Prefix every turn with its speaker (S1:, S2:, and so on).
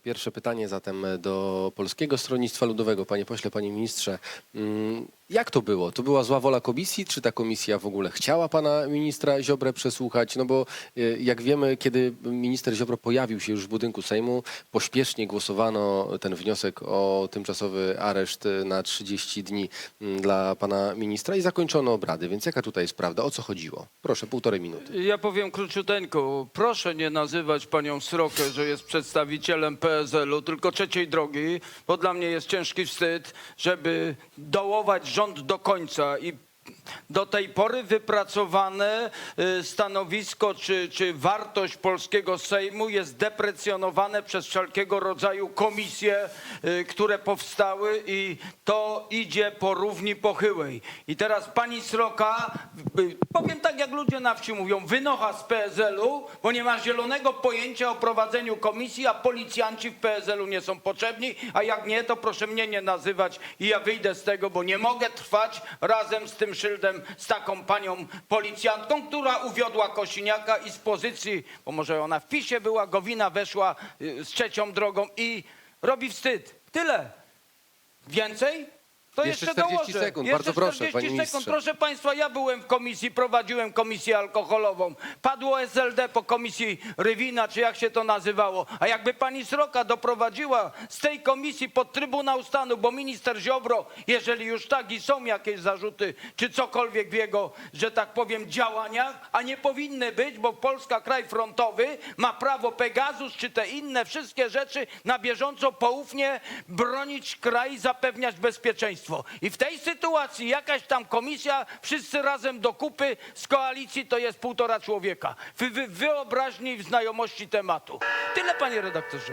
S1: Pierwsze pytanie zatem do Polskiego Stronnictwa Ludowego. Panie pośle, panie ministrze, mm, jak to było? To była zła wola komisji, czy ta komisja w ogóle chciała pana ministra Ziobrę przesłuchać? No bo y, jak wiemy, kiedy minister Ziobro pojawił się już w budynku Sejmu, pośpiesznie głosowano ten wniosek o tymczasowy areszt y, na 30 dni mm, dla pana ministra i zakończono obrady. Więc jaka tutaj jest prawda? O co chodziło? Proszę, półtorej minuty.
S2: Ja powiem króciuteńko. Proszę nie nazywać panią Srokę, że jest przedstawicielem PSL-u, tylko trzeciej drogi, bo dla mnie jest ciężki wstyd, żeby dołować rząd do końca i do tej pory wypracowane y, stanowisko czy, czy wartość polskiego Sejmu jest deprecjonowane przez wszelkiego rodzaju komisje, y, które powstały i to idzie po równi pochyłej. I teraz pani Sroka, y, powiem tak jak ludzie na wsi mówią, wynocha z PSL-u, bo nie ma zielonego pojęcia o prowadzeniu komisji, a policjanci w PSL-u nie są potrzebni, a jak nie, to proszę mnie nie nazywać i ja wyjdę z tego, bo nie mogę trwać razem z tym szyldem, z taką panią policjantką, która uwiodła Kosiniaka i z pozycji, bo może ona w PiSie była, Gowina weszła y, z trzecią drogą i robi wstyd. Tyle. Więcej? To
S1: Jeszcze
S2: jeszcze,
S1: 40
S2: dołożę.
S1: sekund, bardzo proszę,
S2: 40
S1: panie
S2: sekund.
S1: ministrze.
S2: Proszę Państwa, ja byłem w komisji, prowadziłem komisję alkoholową. Padło SLD po komisji Rywina, czy jak się to nazywało. A jakby pani Sroka doprowadziła z tej komisji pod Trybunał Stanu, bo minister Ziobro, jeżeli już tak i są jakieś zarzuty, czy cokolwiek w jego, że tak powiem, działaniach, a nie powinny być, bo Polska, kraj frontowy, ma prawo Pegasus, czy te inne wszystkie rzeczy na bieżąco poufnie bronić kraj, zapewniać bezpieczeństwo. I w tej sytuacji jakaś tam komisja, wszyscy razem do kupy z koalicji to jest półtora człowieka. W wy- wyobraźni i w znajomości tematu. Tyle, panie redaktorze.